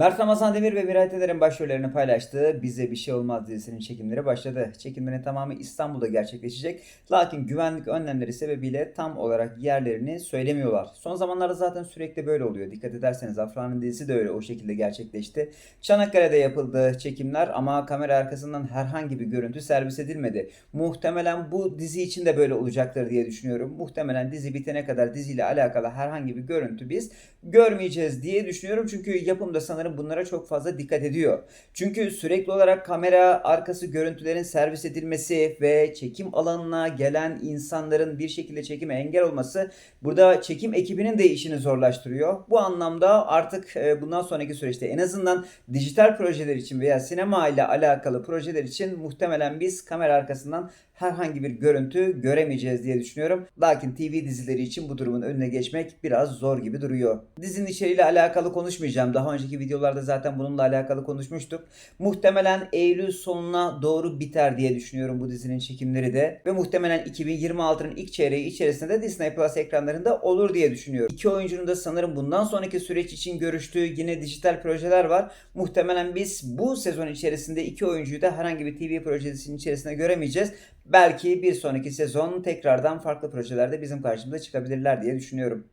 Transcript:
Mert Ramazan Demir ve Miray Tener'in başrollerini paylaştığı Bize Bir Şey Olmaz dizisinin çekimleri başladı. Çekimlerin tamamı İstanbul'da gerçekleşecek. Lakin güvenlik önlemleri sebebiyle tam olarak yerlerini söylemiyorlar. Son zamanlarda zaten sürekli böyle oluyor. Dikkat ederseniz Afra'nın dizisi de öyle o şekilde gerçekleşti. Çanakkale'de yapıldı çekimler ama kamera arkasından herhangi bir görüntü servis edilmedi. Muhtemelen bu dizi için de böyle olacaktır diye düşünüyorum. Muhtemelen dizi bitene kadar diziyle alakalı herhangi bir görüntü biz görmeyeceğiz diye düşünüyorum. Çünkü yapımda sanırım bunlara çok fazla dikkat ediyor. Çünkü sürekli olarak kamera arkası görüntülerin servis edilmesi ve çekim alanına gelen insanların bir şekilde çekime engel olması burada çekim ekibinin de işini zorlaştırıyor. Bu anlamda artık e, bundan sonraki süreçte en azından dijital projeler için veya sinema ile alakalı projeler için muhtemelen biz kamera arkasından herhangi bir görüntü göremeyeceğiz diye düşünüyorum. Lakin TV dizileri için bu durumun önüne geçmek biraz zor gibi duruyor. Dizinin içeriğiyle alakalı konuşmayacağım. Daha önceki videolarda zaten bununla alakalı konuşmuştuk. Muhtemelen Eylül sonuna doğru biter diye düşünüyorum bu dizinin çekimleri de. Ve muhtemelen 2026'nın ilk çeyreği içerisinde de Disney Plus ekranlarında olur diye düşünüyorum. İki oyuncunun da sanırım bundan sonraki süreç için görüştüğü yine dijital projeler var. Muhtemelen biz bu sezon içerisinde iki oyuncuyu da herhangi bir TV projesinin içerisinde göremeyeceğiz. Belki bir sonraki sezon tekrardan farklı projelerde bizim karşımıza çıkabilirler diye düşünüyorum.